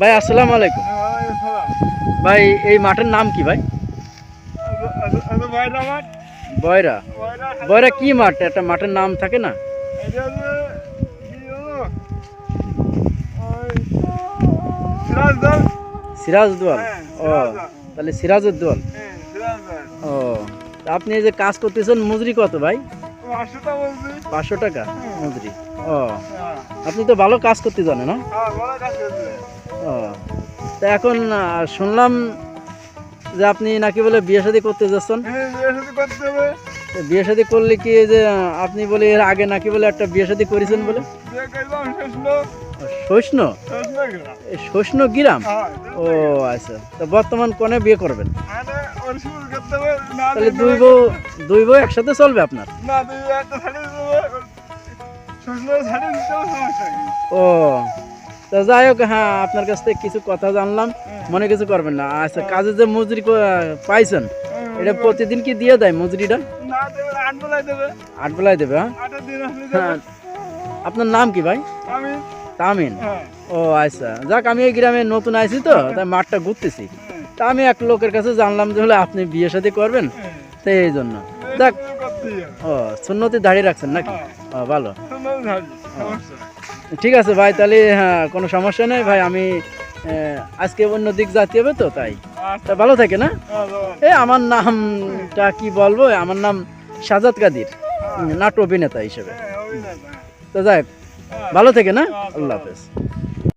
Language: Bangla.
ভাই, আসসালামু আলাইকুম। ভাই, এই মাঠের নাম কি ভাই? বয়রা। বয়রা কি মাঠ? একটা মাঠের নাম থাকে না? সিরাজ দোয়াল ও, তাহলে সিরাজের দোয়াল। ও আপনি এই যে কাজ করতেছেন, মজুরি কত ভাই? পাঁচশো টাকা? মজুরি ও। আপনি তো ভালো কাজ করতে জানেন না? ও। তা এখন শুনলাম যে আপনি নাকি বলে বিয়ে শাদী করতে যাচ্ছেন। বিয়ে শাদী করলে কি যে আপনি বলে এর আগে নাকি বলে একটা বিয়ে শাদী করেছেন বলে? শৈষ্ণ এই শৈষ্ণ গিরাম? ও আচ্ছা। তো বর্তমান কোনে বিয়ে করবেন? তাহলে দুই বউ দুই বউ একসাথে চলবে আপনার? না একটা ও তো যাই হোক হ্যাঁ আপনার কাছ থেকে কিছু কথা জানলাম। মনে কিছু করবেন না। আচ্ছা কাজে যে মজুরি পাইছেন এটা প্রতিদিন কি দিয়ে দেয় মজুরিটা? আট বেলায় দেবে। হ্যাঁ? হ্যাঁ। আপনার নাম কি ভাই? তামিন হ্যাঁ। ও আচ্ছা। যাক আমি এই গ্রামে নতুন আইছি তো তাই মাঠটা ঘুরতেছি। তা আমি এক লোকের কাছে জানলাম যে হলে আপনি বিয়ে শাদী করবেন? তো এই জন্য। দেখ ও, সুন্নতি দাঁড়িয়ে রাখছেন নাকি? ও, ভালো। ঠিক আছে ভাই, তাহলে হ্যাঁ কোনো সমস্যা নেই ভাই, আমি আজকে অন্য দিক যেতে হবে তো, তাই। তা ভালো থাকে না? এ, আমার নামটা কি বলব? আমার নাম সাজাদ কাদির, নাট্য অভিনেতা হিসেবে। তো যাই ভালো থেকে না? আল্লাহ হাফেজ।